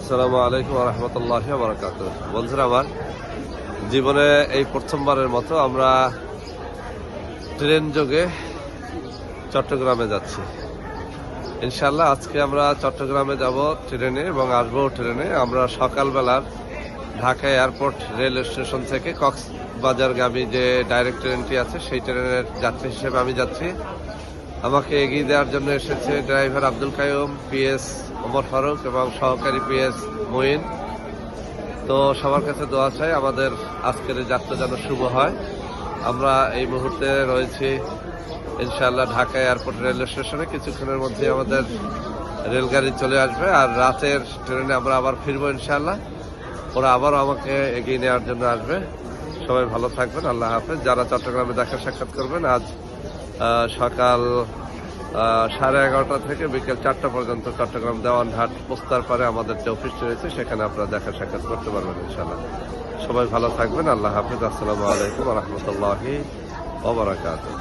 আসসালামু আলাইকুম রহমতুল্লাহ বারকাত বন্ধুরা, আমার জীবনে এই প্রথমবারের মতো আমরা ট্রেন যোগে চট্টগ্রামে যাচ্ছি। ইনশাল্লাহ আজকে আমরা চট্টগ্রামে যাব ট্রেনে এবং আসব ট্রেনে। আমরা সকালবেলার ঢাকা এয়ারপোর্ট রেল স্টেশন থেকে কক্সবাজারগামী যে ডাইরেক্ট ট্রেনটি আছে, সেই ট্রেনের যাত্রী হিসেবে আমি যাচ্ছি। আমাকে এগিয়ে দেওয়ার জন্য এসেছে ড্রাইভার আব্দুল কায়ুম পিএস ওমর ফারুক এবং সহকারী পিএস মঈন। তো সবার কাছে দোয়া চাই আমাদের আজকের যাত্রা যেন শুভ হয়। আমরা এই মুহূর্তে রয়েছি ইনশাআল্লাহ ঢাকা এয়ারপোর্ট রেলওয়ে স্টেশনে। কিছুক্ষণের মধ্যে আমাদের রেলগাড়ি চলে আসবে আর রাতের ট্রেনে আমরা আবার ফিরবো ইনশাআল্লাহ। ওরা আবারও আমাকে এগিয়ে নেওয়ার জন্য আসবে। সবাই ভালো থাকবেন, আল্লাহ হাফেজ। যারা চট্টগ্রামে দেখা সাক্ষাৎ করবেন, আজ সকাল সাড়ে এগারোটা থেকে বিকেল চারটা পর্যন্ত চট্টগ্রাম দেওয়ানহাট পোস্তার পরে আমাদের যে অফিস রয়েছে, সেখানে আপনারা দেখা সাক্ষাৎ করতে পারবেন ইনশাল্লাহ সবাই ভালো থাকবেন, আল্লাহ হাফিজ, আসসালামু আলাইকুম রহমতুল্লাহি ওবরাকাতুহ